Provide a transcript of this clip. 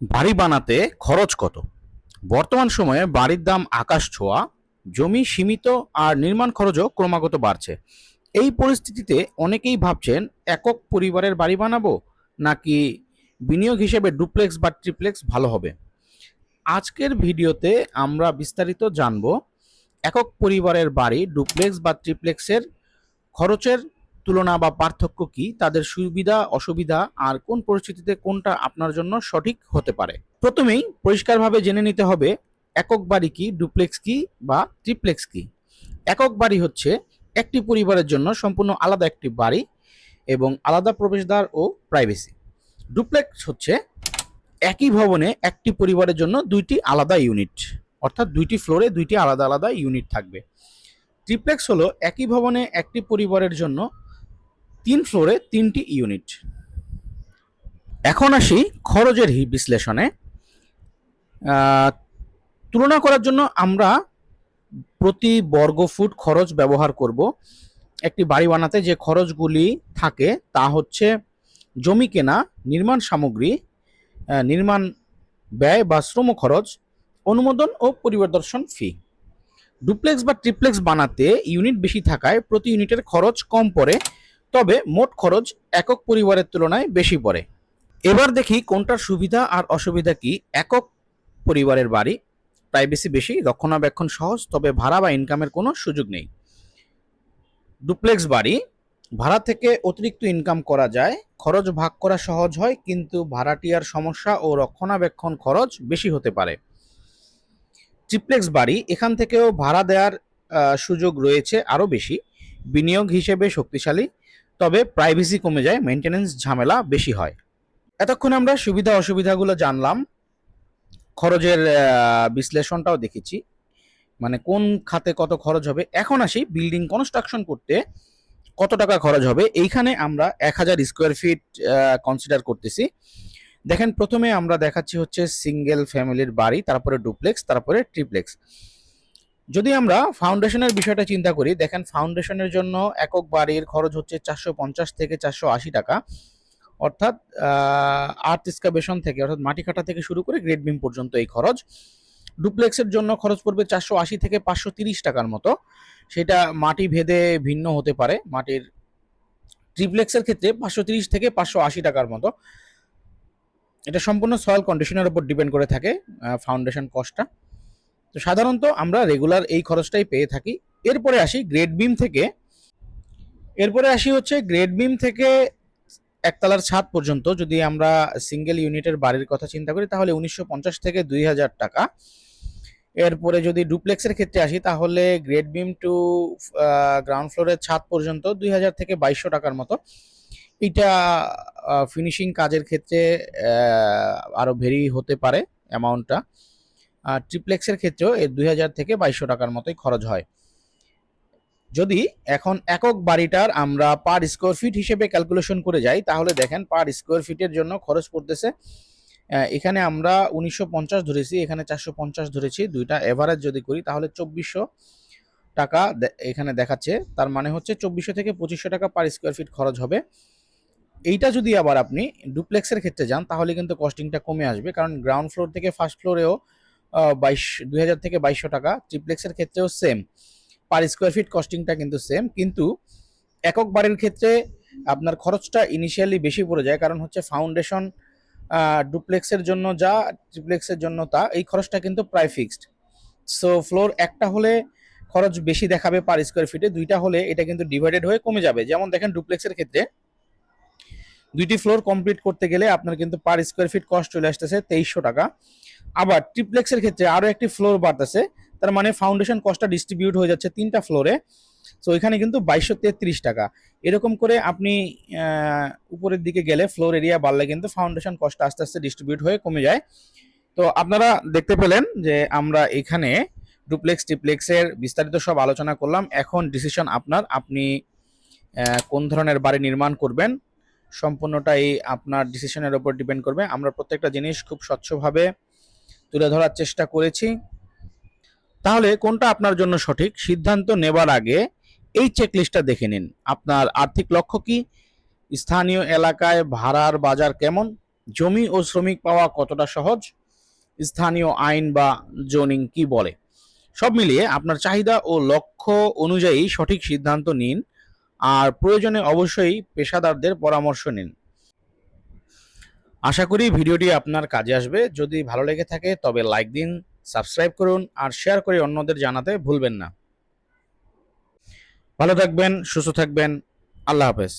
বাড়ি বানাতে খরচ কত? বর্তমান সময়ে বাড়ির দাম আকাশ ছোঁয়া, জমি সীমিত আর নির্মাণ খরচও ক্রমাগত বাড়ছে। এই পরিস্থিতিতে অনেকেই ভাবছেন, একক পরিবারের বাড়ি বানাবো নাকি বিনিয়োগ হিসেবে ডুপ্লেক্স বা ট্রিপ্লেক্স ভালো হবে? আজকের ভিডিওতে আমরা বিস্তারিত জানব, একক পরিবারের বাড়ি ডুপ্লেক্স বা ট্রিপ্লেক্সের খরচের তুলনা বা পার্থক্য কি? তাদের সুবিধা, অসুবিধা, আর কোন পরিস্থিতিতে কোনটা আপনার জন্য সঠিক হতে পারে? প্রথমেই পরিষ্কারভাবে জেনে নিতে হবে, একক বাড়ি কি, ডুপ্লেক্স কি বা ট্রিপ্লেক্স কি? একক বাড়ি হচ্ছে একটি পরিবারের জন্য সম্পূর্ণ আলাদা একটি বাড়ি এবং আলাদা প্রবেশদ্বার ও প্রাইভেসি। ডুপ্লেক্স হচ্ছে একই ভবনে একটি পরিবারের জন্য দুইটি আলাদা ইউনিট, অর্থাৎ দুইটি ফ্লোরে দুইটি আলাদা আলাদা ইউনিট থাকবে। ট্রিপ্লেক্স হলো একই ভবনে একটি পরিবারের জন্য তিন ফ্লোরে তিনটি ইউনিট। এখন আসি খরচের বিশ্লেষণে। তুলনা করার জন্য আমরা প্রতি বর্গ ফুট খরচ ব্যবহার করব। একটি বাড়ি বানাতে যে খরচগুলি থাকে তা হচ্ছে জমি কেনা, নির্মাণ সামগ্রী নির্মাণ ব্যয় বা শ্রম খরচ, অনুমোদন ও পরিদর্শন ফি ডুপ্লেক্স বা ট্রিপ্লেক্স বানাতে ইউনিট বেশি থাকায় প্রতি ইউনিটের খরচ কম পড়ে তবে মোট খরচ একক পরিবারের তুলনায় বেশি পড়ে। এবার দেখি কোনটার সুবিধা আর অসুবিধা কি। একক পরিবারের বাড়ি প্রাইভেসি বেশি, রক্ষণাবেক্ষণ সহজ, তবে ভাড়া বা ইনকামের কোনো সুযোগ নেই। ডুপ্লেক্স বাড়ি, ভাড়া থেকে অতিরিক্ত ইনকাম করা যায়, খরচ ভাগ করা সহজ হয়, কিন্তু ভাড়াটিয়ার সমস্যা ও রক্ষণাবেক্ষণ খরচ বেশি হতে পারে। ট্রিপ্লেক্স বাড়ি, এখান থেকেও ভাড়া দেওয়ার সুযোগ রয়েছে আরও বেশি। বিনিয়োগ হিসেবে শক্তিশালী তবে প্রাইভেসি কমে যায় মেনটেনেন্স ঝামেলা বেশি হয়। এতক্ষণ আমরা সুবিধা অসুবিধাগুলো জানলাম। খরচের বিশ্লেষণটাও দেখেছি। মানে কোন খাতে কত খরচ হবে। এখন আসি বিল্ডিং কনস্ট্রাকশন করতে। কত টাকা খরচ হবে? এইখানে আমরা এক হাজার স্কোয়ার ফিট কনসিডার করতেছি। দেখেন, প্রথমে আমরা দেখাচ্ছি হচ্ছে সিঙ্গেল ফ্যামিলির বাড়ি, তারপরে ডুপ্লেক্স তারপরে ট্রিপ্লেক্স যদি আমরা ফাউন্ডেশনের বিষয়টা চিন্তা করি, দেখেন ফাউন্ডেশনের জন্য একক বাড়ির খরচ হচ্ছে চারশো পঞ্চাশ থেকে চারশো আশি টাকা। অর্থাৎ আর্থ এক্সকাভেশন থেকে, অর্থাৎ মাটি কাটা থেকে শুরু করে গ্রেড বিম পর্যন্ত এই খরচ। ডুপ্লেক্সের জন্য খরচ পড়বে চারশো আশি থেকে পাঁচশো তিরিশ টাকার মতো। সেটা মাটি ভেদে ভিন্ন হতে পারে, মাটির ট্রিপ্লেক্সের ক্ষেত্রে পাঁচশো তিরিশ থেকে পাঁচশো আশি টাকার মতো। এটা সম্পূর্ণ সয়েল কন্ডিশনের উপর ডিপেন্ড করে থাকে ফাউন্ডেশন কস্টটা তো সাধারণত আমরা রেগুলার এই খরচটাই পেয়ে থাকি। এরপরে আসি গ্রেড বিম থেকে। এরপরে আসি হচ্ছে গ্রেড বিম থেকে একতলার ছাদ পর্যন্ত। যদি আমরা সিঙ্গেল ইউনিটের বাড়ির কথা চিন্তা করি, তাহলে উনিশশো পঞ্চাশ থেকে দুই হাজার টাকা। এরপরে যদি ডুপ্লেক্সের ক্ষেত্রে আসি, তাহলে গ্রেড বিম টু গ্রাউন্ড ফ্লোরের ছাদ পর্যন্ত দুই হাজার থেকে বাইশশো টাকার মতো। এটা ফিনিশিং কাজের ক্ষেত্রে আরও ভেরি হতে পারে অ্যামাউন্টটা আর ট্রিপ্লেক্সের ক্ষেত্রেও এই দুই হাজার থেকে বাইশশো টাকার মতোই খরচ হয়। যদি এখন একক বাড়িটার আমরা পার স্কোয়ার ফিট হিসেবে ক্যালকুলেশন করে যাই, তাহলে দেখেন পার স্কোয়ার ফিটের জন্য খরচ পড়তেছে এখানে আমরা উনিশশো পঞ্চাশ ধরেছি, এখানে চারশো পঞ্চাশ ধরেছি, দুইটা এভারেজ যদি করি, তাহলে চব্বিশশো টাকা এখানে দেখাচ্ছে, তার মানে হচ্ছে চব্বিশশো থেকে পঁচিশশো টাকা পার স্কোয়ার ফিট খরচ হবে। এইটা যদি আবার আপনি ডুপ্লেক্সের ক্ষেত্রে যান, তাহলে কিন্তু কস্টিংটা কমে আসবে, কারণ গ্রাউন্ড ফ্লোর থেকে ফার্স্ট ফ্লোরেও বাইশ, দুই হাজার থেকে বাইশশো টাকা। ট্রিপ্লেক্সের ক্ষেত্রেও সেম পার স্কোয়ার ফিট কস্টিংটা কিন্তু সেম কিন্তু একক বাড়ির ক্ষেত্রে আপনার খরচটা ইনিশিয়ালি বেশি পড়ে যায়। কারণ হচ্ছে ফাউন্ডেশন ডুপ্লেক্সের জন্য যা ট্রিপ্লেক্সের জন্য তা, এই খরচটা কিন্তু প্রায় ফিক্সড সো ফ্লোর একটা হলে খরচ বেশি দেখাবে পার স্কোয়ার ফিটে দুইটা হলে এটা কিন্তু ডিভাইডেড হয়ে কমে যাবে। যেমন দেখেন ডুপ্লেক্সের ক্ষেত্রে দুইটি ফ্লোর কমপ্লিট করতে গেলে আপনার কিন্তু পার স্কোয়ার ফিট কস্ট চলে আসতেছে তেইশশো টাকা। আবার ট্রিপ্লেক্সের ক্ষেত্রে আরও একটি ফ্লোর বাড়তেছে। তার মানে ফাউন্ডেশন কস্টটা ডিস্ট্রিবিউট হয়ে যাচ্ছে তিনটা ফ্লোরে সো এখানে কিন্তু বাইশশো তেত্রিশ টাকা। এরকম করে আপনি উপরের দিকে গেলে ফ্লোর এরিয়া বাড়লে কিন্তু ফাউন্ডেশন কস্ট আস্তে আস্তে ডিস্ট্রিবিউট হয়ে কমে যায়। তো, আপনারা দেখতে পেলেন যে আমরা এখানে ডুপ্লেক্স ট্রিপ্লেক্সের বিস্তারিত সব আলোচনা করলাম। এখন ডিসিশন আপনার। আপনি কোন ধরনের বাড়ি নির্মাণ করবেন? সম্পূর্ণটাই আপনার ডিসিশনের উপর ডিপেন্ড করবে। আমরা প্রত্যেকটা জিনিস খুব স্বচ্ছভাবে তুলে ধরার চেষ্টা করেছি। তাহলে কোনটা আপনার জন্য সঠিক? সিদ্ধান্ত নেবার আগে এই চেকলিস্টটা দেখে নিন। আপনার আর্থিক লক্ষ্য কি? স্থানীয় এলাকায় ভাড়ার বাজার কেমন? জমি ও শ্রমিক পাওয়া কতটা সহজ? স্থানীয় আইন বা জোনিং কি বলে? সব মিলিয়ে আপনার চাহিদা ও লক্ষ্য অনুযায়ী সঠিক সিদ্ধান্ত নিন। আর প্রয়োজনে অবশ্যই পেশাদারদের পরামর্শ নিন। আশা করি ভিডিওটি আপনার কাজে আসবে। যদি ভালো লেগে থাকে, তবে লাইক দিন সাবস্ক্রাইব করুন, আর শেয়ার করে অন্যদের জানাতে ভুলবেন না। ভালো থাকবেন, সুস্থ থাকবেন, আল্লাহ হাফেজ।